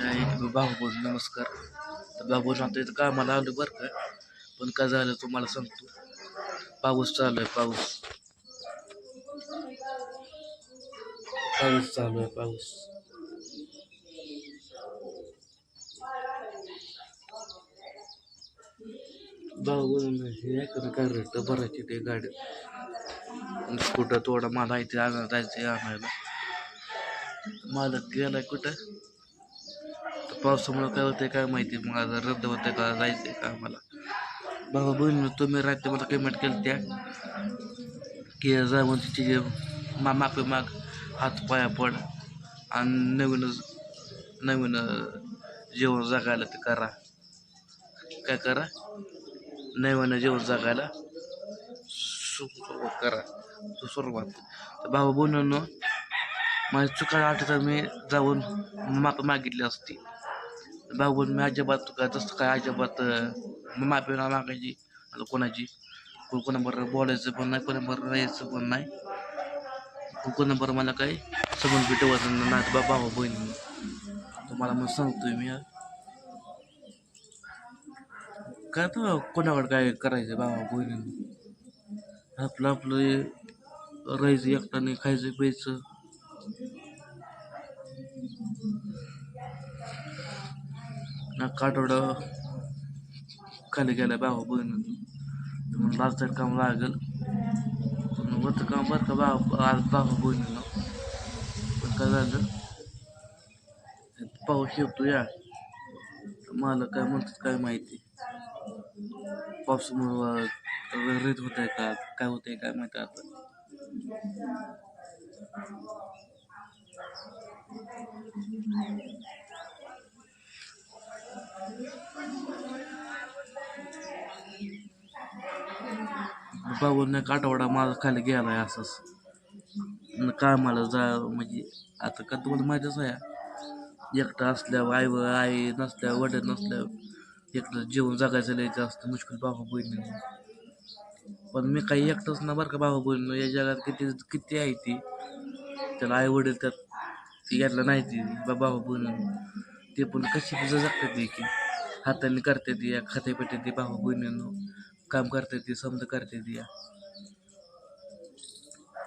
काय नमस्कार. तर बाबू सांगतो इथं कामाला आलो बरं का? पण काय झालं तुम्हाला सांगतो. पाऊस चालू आहे पाऊस. पाऊस चालू आहे पाऊस. भाऊ हे काय भरायची ते गाडी. कुठं थोडा मला इथे आणायला जायचं आणायला. मालक गेलाय कुठं? पावसामुळं काय होतंय काय माहिती. मग आता रद्द होतंय का जायचंय का आम्हाला? बाबा बहिणी तुम्ही रात्री मला पेमेंट केलं त्या की जा म्हणजे तिचे मा माफी माग हात पाया पड. आणि नवीनच नवीन जेवण जगायला ते करा. काय करा? नवीन जेवण जगायला सुरुवात करा. सुरुवात. तर बाबा बोलणं माझी चुका आठ तर मी जाऊन माप मागितली असती. भाऊ मी अजिबात तसं काय अजिबात माफी ना मागायची आता कोणाची? को- कोणाबरोबर बोलायचं पण नाही कोणाबरोबर राहायचं पण नाही. को- कोणाबरोबर मला काही समज भेटवत नाही. बा बहीण बहिणी. तुम्हाला मग सांगतोय मी काय तर कोणाकडे काय करायचं बाबा बहिणी? आपलं आपलं राहायचं एकट्याने खायचं प्यायचं. ना खाली गेला भावा बहिणी म्हणून लालचं काम लागेल. पण होतं काम बरं का भावा आज भावा बहिणीनं. पण काय झालं? पाऊस येतो या मला काय म्हणतात काय माहिती? पावसामुळं रेत होत आहे का? काय होतंय काय माहिती आता? बाबांना एक आठवडा माझा खाली गेला आहे असंच. काय मला जा म्हणजे आता का तुम्हाला माहितीच आहे एकटा असल्यावर आई व आई नसल्या वडील नसल्यावर एकटं जेवण जगायचं लिहायचं असतं मुश्किल भाऊ बहिणी. पण मी काही एकटंच ना बरं का भाऊ बहिणी या जगात किती किती आहे ती. त्याला आई वडील त्यात ती नाही ती बा भाऊ बहिणी. ते पण कशी जगतात ती की हाताने करते ती या खाते पेटे ती भाऊ बहिणीनं. काम करते ती समज करते येते या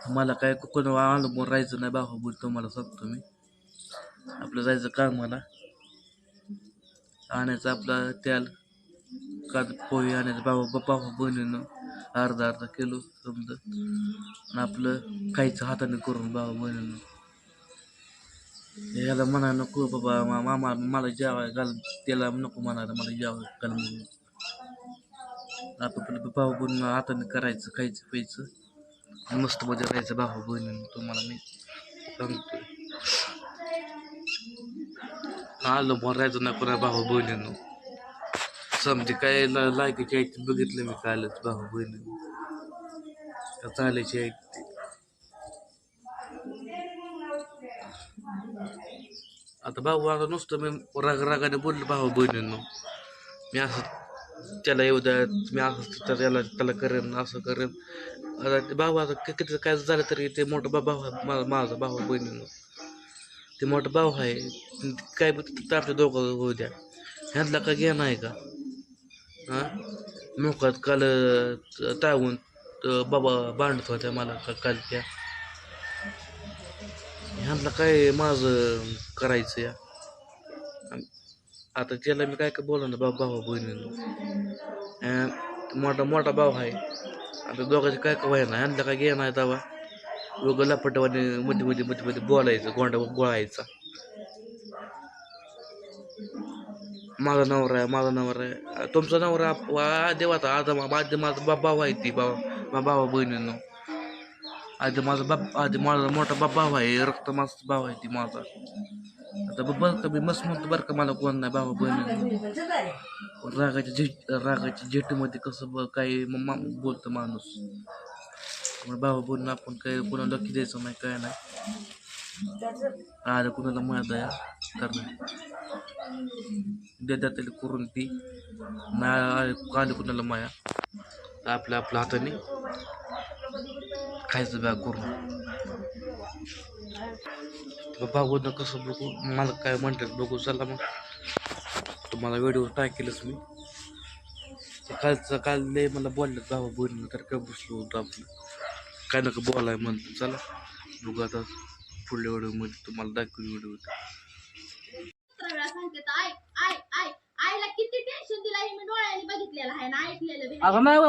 मला काय कोण अनुभव राहायचं नाही भाऊ बहिणी तुम्हाला सांगतो मी. आपलं जायचं कामाला आणायचं आपला तेल का पोहे आणायचं. बाबा बाबा बहिणीनं अर्धा अर्धा किलो समजा. आणि आपलं खायचं हाताने करून बाबा बहिणीनं. याला म्हणा नको बाबा मा- मामा मला जेवाय घाल त्याला नको म्हणायला मला जेवाय घाल म्हणून. आपलं भाऊ बहिणी हाताने करायचं खायचं प्यायचं. मस्त मजा राहायचं भाऊ बहिणीनं तुम्हाला मी सांगतो आलं पण ना कोणा भाऊ बहिणीनं समजे काय ला- लायकीची आहेत बघितलं मी कालच भाऊ बहिणी चालायची आहेत आता भाऊ आता नुसतं मी राग रागाने बोललो भाऊ बहिणींनो मी असं त्याला येऊ द्या मी असं तर त्याला त्याला करेन असं करेन. आता ते भाऊ आता किती काय झालं तरी ते मोठं बा- भाऊ आहे माझा भाऊ बहिणीनं. ते मोठं भाऊ आहे काय बी दोघं होऊ द्या. ह्यातला का घ्या नाही का? हां? मोकात काल टाळून तावून बाबा भांडत होत्या मला का काल त्या. ह्यांना काय माझं करायचं या? आता त्याला मी काय काय बोला ना बाबा भावा बहिणीनं. मोठा मोठा भाऊ आहे. आता दोघांचे काय काय व्हायला यांना काय घे नाही दावा दोघं लपटवाने मध्ये मध्ये मध्ये मध्ये बोलायचं गोंडा गोळायचा. माझा नवरा आहे माझा नवरा आहे. तुमचा नवरा वा देवाचा आता आधी माझा बा भाऊ आहे ती बाबा भावा बहिणीनं. आधी माझा बाप आधी माझा मोठा बाप भाव आहे रक्त माझा भाव आहे ती माझा. आता बघ बरं का मी मस्त म्हणतो बरं का मला कोण नाही भावा बहिणी. रागाच्या झेट रागाच्या झेटीमध्ये कसं ब काही म- मा- बोलतं माणूस. मग बाबा बोलून आपण काय कोणाला लक्ष द्यायचं नाही काय नाही. आलं कुणाला माहीत आहे तर देतात त्याला करून ती. नाही आलं कुणाला माया आपल्या आपल्या हाताने खायचं बॅग करून. बघू ना कसं बघू. मला काय म्हणतात बघू चला मग. तुम्हाला व्हिडिओ टाकेलच मी. कालचं काल लय मला बोललं भावा बोलणं तर काय बसलो होतो आपलं काय नका बोलाय म्हणतो चला. बघू आता पुढल्या व्हिडिओमध्ये तुम्हाला दाखवून व्हिडिओ किती टेन्शन दिलं हे मी डोळ्याने बघितलेलं आहे ना ऐकलेलं नाही. नाही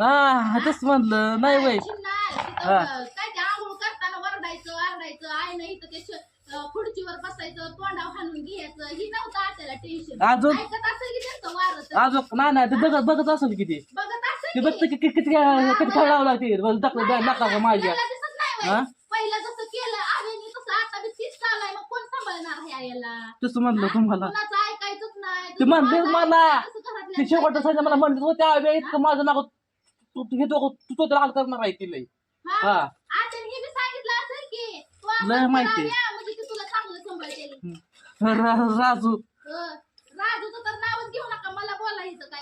हा तेच म्हणलं. नाही वय शिवणार, तिथं, हा. काय ते आंघोळ करताना वरडायचं आरडायचं आईनं इथं ते श- अं, खुर्चीवर बसायचं तोंडावर हाणून घ्यायचं ही नव्हतं आत्याला टेन्शन अजून-. अजून नाही नाही ते बघत बघत असेल किती. ते बघतं किती किती किती खेळ लावला ते. दाखव नका माझ्या. नाही हा? तसं म्हणलं तुम्हाला. नाही. ते म्हणले मला. ते शेवटचं सांगितलं मला म्हणलं होते त्या इतकं माझं नाव तू तू हे तो तू तो हाल करणार आहे तिला हा. हा. हे लय माहिती. म्हणजे राजू राजूचं तर नावच घेऊ नका मला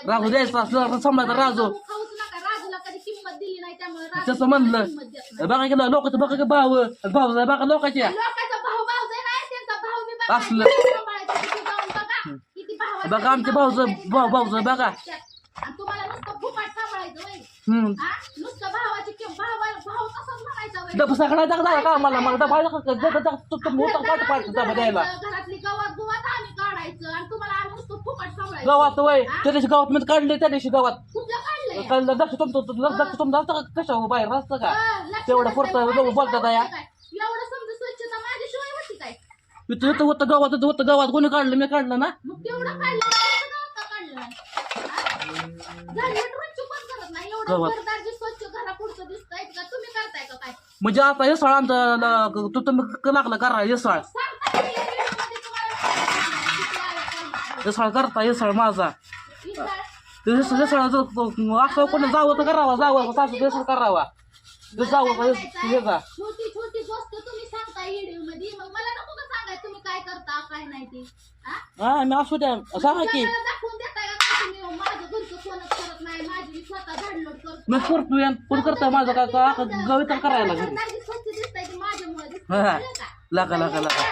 राजू द्यायचा असलं सांभाळता राजू खाऊच नका राजूला कधी किंमत दिली नाही त्यामुळे राजूला तसं म्हणलं किंमत देत नाही. बघा गेलं लोक बघा की भाव भाव बघा लोकांच्या लोकांचा भाऊ भाऊ जे नाही त्यांचा भाऊ बी बघा. असलं. सांभाळायचं, जाऊन बघा. किती भावाचं बघा आमच्या भाऊचं भाऊ भाऊचं बघा. आणि तुम्हाला नुसतं फुपाट सांभाळायचं वय हम्म हा? नुसतं भावाची किंमत भावा भाऊ तसंच म्हणायचा वय डब सगळा दाखला का मला मग डबा मोठा पाठ पाठ डबा द्यायला घरातली गवत गुवात आम्ही काढायचं आणि तुम्हाला आम्ही नुसतं फुकट सांभाळायचं गावात वय त्या दिवशी गावात मी काढले त्या दिवशी गावात. काढलं लक्ष तुमचं लक्ष तुमचं असतं का? कसं बाहेर असतं का? हा, तेवढं पुरतं बोलतात या होती काय? एवढं समजा स्वच्छता माझ्याशिवाय होती काय? इथं इथं होतं गावात इथं होतं गावात कोणी काढलं मी काढलं ना? मग तेवढं काढलं तर कसं का काढलं नाही? हा? झाडीवर रोजची कोण करत नाही. एवढं गावात. घरदार जे स्वच्छ घरापुढचं दिसतंय का तुम्ही करताय का काय? म्हणजे आता हे सळ आमचा तू तुम्ही क- लागला करा हे सळ सांगता हे सळ करता हे माझा? ते हे असं कोणी जावं तर करावा जावं सासू हे सळ करावा. ते जावं का हे- हे का छोटी छोटी गोष्ट तुम्ही सांगताय व्हिडिओमध्ये मग मला नको का सांगाय तुम्ही काय करता काय नाही ते? हा? हा मी असू द्या. सांगा की. दाखवून काय तुम्ही? माझं घरचं कोणच करत नाही. माझी मी स्वतः झाडलोट करतो. मी करतो या कोण करता माझं का का आता गवी तर करायला घरी ते माझ्यामुळे दिसतंय, हा. कळलं का? लागा लागा लागा.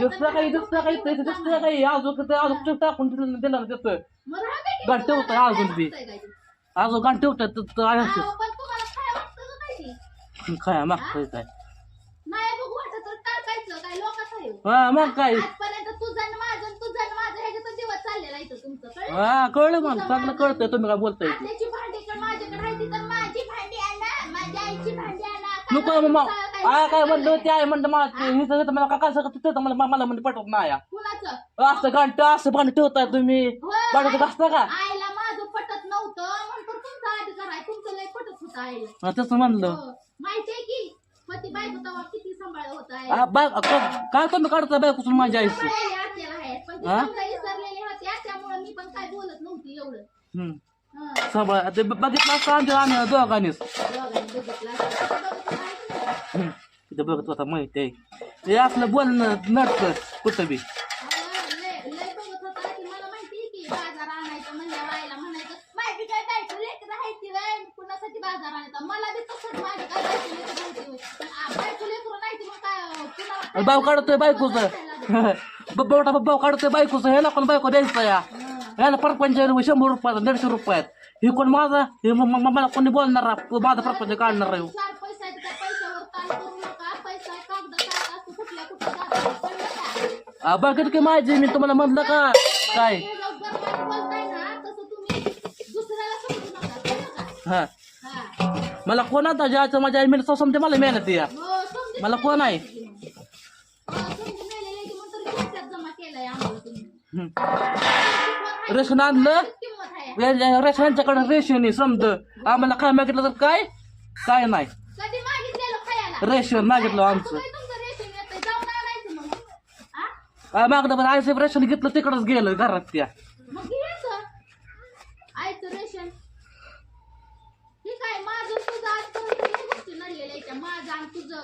दुसरं काही दुसरं काही दुसरं काही ते अजून टाकून दिलं दिलं मग दे की, गाठ तुम्हाला अजून बी. अजून अहो, पण तुम्हाला काय मागतोय काय. हो. मग काय. हा कळलं मला चांगलं कळतंय तुम्ही काय बोलताय. त्याची नको मग आ काय म्हणलं ते आहे म्हणलं मला सगळं मला काका सगळं तिथं मला मला म्हणजे पटवत नाही या. कुणाचं असं घंट असं भांड ठेवताय तुम्ही होय. पाठवत असता का आईला माझं पटत नव्हतं म्हणतो तुमचा अधिकार आहे तुमचं लय पटत होतं आईला हा, तसं म्हणलं हो. माहितीये की पती बायको तेव्हा किती सांभाळ होत आहे आ, बाय क- काय तुम्ही काढता बायकोसून माझ्या आईचं सांभाळलेली आत्याला आहे पण ती हा? समजा विसरलेली होती त्यामुळे मी पण काय बोलत नव्हती एवढं हम्म. हं. सांभाळ ते बघितलं असतं आमच्या आम्ही दोघांनीच दोघांनी बघितलं असतं. तिथं बघत होता माहिती आहे. हे असलं बोलणं नडतं कुठं बी. अहो, काढतोय बायकोचं. बब्बा भाव काढतोय बायकोचं. ह्याला कोण बायको द्यायचं या? ह्याला परपंच शंभर रुपयाचा दीडशे रुपयात. हे कोण माझा? हे मला कोणी बोलणार? माझा परपंच काढणार आहे. कळलं का माझी मी तुम्हाला म्हणलं का? काय? हे. मला कोण आता ज्याचं? माझ्या आई मेहनत समजे मला मेहनत या. मला कोण आहे? रेशन आणलं? रेशनच्याकडे रेशन समज. आम्हाला काय मागितलं तर काय? काय नाही. रेशन मागितलं आमचं तुम्ही तुमचं रेशन येतंय जाऊन आणायचं मग मागलं पण आईचं रेशन घेतलं तिकडच गेलं घरात त्या. मग घ्यायचं आयचं रेशन. ठीक आहे माझं तुझं आज किती गोष्टी नडलेल्या आहेत त्या. माझं आणि तुझं.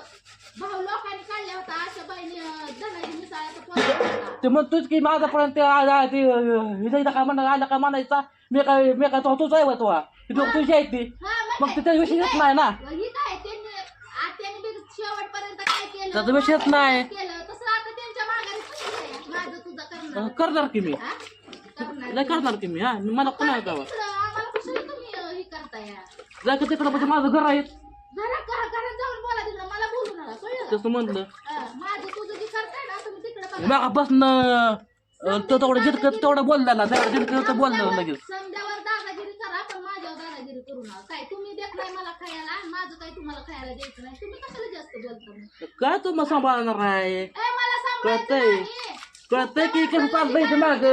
भाऊ लोकांनी काढल्या होता अशा बाईने धनाजी मिसाळाचा पोरगा होता. ते म्हणतोच की माझापर्यंत ते आ- आ- ते हिजा काय म्हणा आला काय म्हणायचा? मी काय मी काय तो तूच आहे तो? दोघं तुझी आहे ती. हा, मग काय? ते त्याविषयी ही येत? नाही ना. ही काय त्यांनी आत्याने बी शेवटपर्यंत काय केलं? त्याचा विषयच नाही. केलं तसं आता त्यांच्या माघारी कसं आहे? माझं तुझं करणार की मी? करणार लय करणार की मी हा? मला कोणा गावा तिकडं आम्हाला कशाला तुम्ही अं, हे करताय जाय का तिकडं म्हणजे माझं घर आहे. तसं म्हणलं. बघा मागापासून तो तेवढं जितकं तेवढं बोलला ना तेवढं तर बोललं लगेच. काय तुम्हाला सांभाळणार आहे कळतंय. कळतंय की कसं चाललंय इथं माग.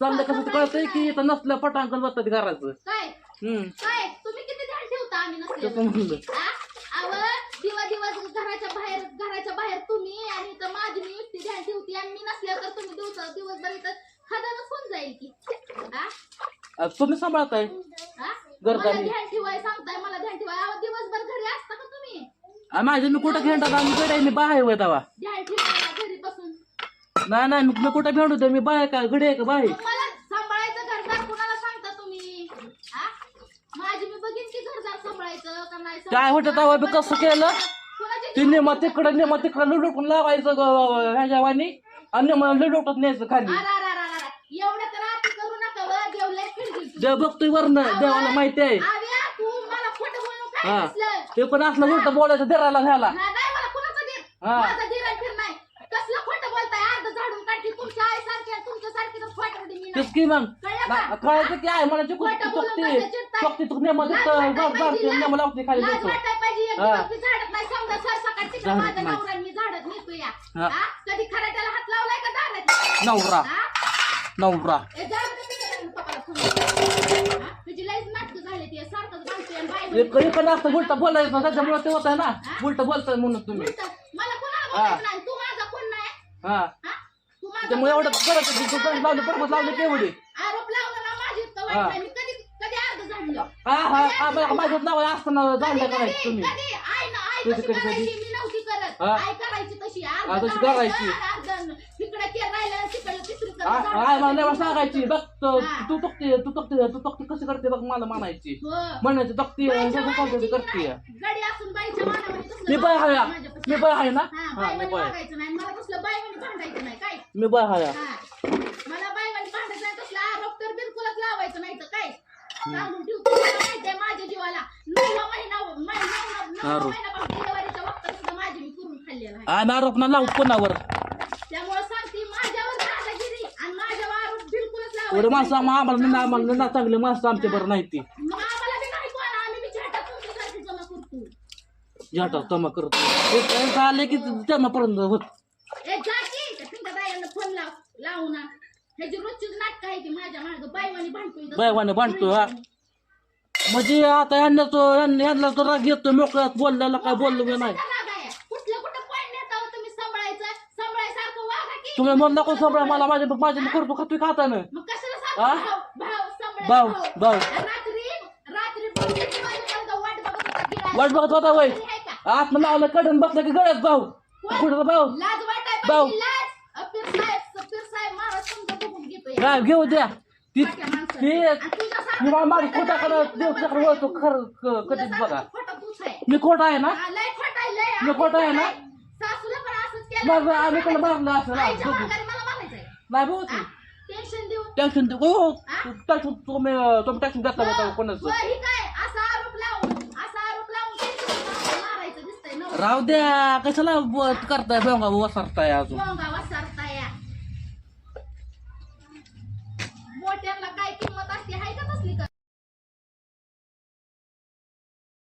चाललं कसं ते कळतंय की इथं नसलं पटांकन बसतात घराचं. काय हम्म. काय तुम्ही किती ध्यान ठेवता आम्ही तसं नसले म्हणलं. अव दिवा दिवस घराच्या बाहेर घराच्या बाहेर तुम्ही आणि इथं माझी मी एकटी ध्यान ठेवते आणि मी नसल्यावर तर तुम्ही दिवस दिवसभर इथं खदानच होऊन जाईल की? आ, तुम्ही सांभाळताय हा? मला. ध्यान ठेवाय सांगताय मला ध्यान ठेवाय. अहो, दिवसभर घरी असता का तुम्ही? आ, माझे मी कुठं घेणार आम्ही मी बाय होय तवा. ध्यान बसून नाही नाही मी कुठं भेटू दे मी बाय का घडी आहे का बाय? मग मला सांभाळायचं घरदार कुणाला सांगता तुम्ही? हा? माझी मी बघीन की घरदार सांभाळायचं का नाही काय होतं तेव्हा बी कसं केलं? कुणाची ते नेमा तिकडं नेमा तिकडं लुडून लावायचं ग- आणि नेमा लुडूटत न्यायचं खाली. एवढं तर करू नका देव बघतोय वरनं देवाला माहिती आहे. आव्या तू मला खोटं बोलू काय हा. ते पण असलं उलट बोलायचं देराला घ्यायला नाही नाही, मला कुणाचं दीर? हा. माझा आहे फिर नाही कसलं खोटं बोलताय अर्ध झाडून काढली तुमच्या आई सारखी तुमच्या सारखी तर खोटं मी तेच की मग कळायचं की आहे मला बोलून चुकते? चुकते तू नेमा नेमा लावते खाली लाज वाटायला पाहिजे, एक हा. दिवस मी झाडत नाही समजा सर सकाळ तिकडे झाडत माझा नाही. नवरा आणि मी झाडत नेतो या हा. हा? कधी खराट्याला हात लावलाय का दारात नवरा हा? नवरा ए, झाडत नाही तिकडे पप्पाला फोन. हा? तुझी लईच नाटकं झाली ती सारखंच घालतोय आणि बाई एक काही पण असतं उलट बोलायचं त्याच्यामुळे ते होत आहे ना उलट बोलताय म्हणून तुम्ही उलटं. मला कोणाला बोलायचं नाही तू माझा कोण नाही हा हा? त्यामुळे एवढं नाही? बरं की तू लावलं परमत लावलं केवढी आरोप लावला ना माझी इतकं. वाईट नाही. मी कधी कधी अर्ध झाडलं हा हा हा माझ्यात नाव असताना जाणलं करायचं तुम्ही कधी ना कधी- कशी कधी- करायची कधी? मी नव्हती करत हा. आई करायची तशी हा, अर्ध तशी झाडायचं, करायची. अर्ध तिकडे ते राहिलं तिकडे तिसरी आ- आय मला नाही सांगायची बघ तू हा. तू तक्ती तू तक्ती तू तक्ती कशी करते बघ मला म्हणायची हो. म्हणायची तक्ती बाईच्या मानाची करते नाही. गडी असून बाईच्या मानावानी तसलं मी बाय हाय माझ्यापाशी. मी बाय आहे ना हा, हा मी वागायचं नाही मला तसलं बाईवानी भांडायचं नाही काय मी हाय हा. मला बाईवानी भांडायचं नाही तसला आरोप तर बिलकुलच लावायचं नाही तर काय सांगून ठेवतो मला माहिती आहे माझ्या जीवाला नववा महिना मै- नववा- नववा आरोप. महिन्यापासून डिलिव्हरीच्या वक्तात सुद्धा माझी मी करून खाल्लेला आहे आम्ही आरोप ना लावू कोणावर त्यामुळे सांगते माझ्यावर दादागिरी आणि माझ्यावर आरोप बिलकुलच एवढे लावायचं माणसं आम्हा- आम्हाला निंदा आम्हाला निंदा चांगले माणसं आमच्या बरं नाही ती मग आम्हाला बी नाही कोण आम्ही बी छाटात तुमच्यासारखी जमा करतो जाटा तमा करतो एक आले की होत ए जाती त्या पिंका बायांना फोन लाव लावू ना ह्याची रोजचीच नाटक आहे ती माझ्या माग बायवानी भांडतोय तसं. बायवानी भांडतोय, हा. म्हणजे आता ह्यांना तो ह्यांना तो राग येतो मोकळ्यात बोलल्याला काय बोललो मी नाही? कुठलं कुठं नेता हो तुम्ही सांभाळायचं सांभाळायसारखं वागा की तुम्ही म्हणला कोण सांभाळ मला माझ्या माझ्या करतो खातोय खातानं मग कशाला हा? सांभाळ भाव सांभाळ भाऊ, भाऊ. रात्री रात्री बोलली की माझ्या मुलगा वाट बघत होता गिळायला. वाट बघत होता वय का? आत लावलं कडन बसलं की गळ्यात भाऊ कुठं भाऊ लाज वाटाय भाऊ. पाहिजे काय घेऊ द्या. ती. ती माझी खोटा करत देव त्याकडे वळतो खरं क- कधीच बघा. मी खोटा आहे ना. मी खोटं आहे ना? माझं आम्ही कडे मारलं असं. नाही भाऊ ती? टेन्शन देऊ? हो टेन्शन तुम्ही तुम्ही टेन्शन देता होता कोणाचं. राहू द्या. कशाला करताय? भोंगा वसरताय अजून.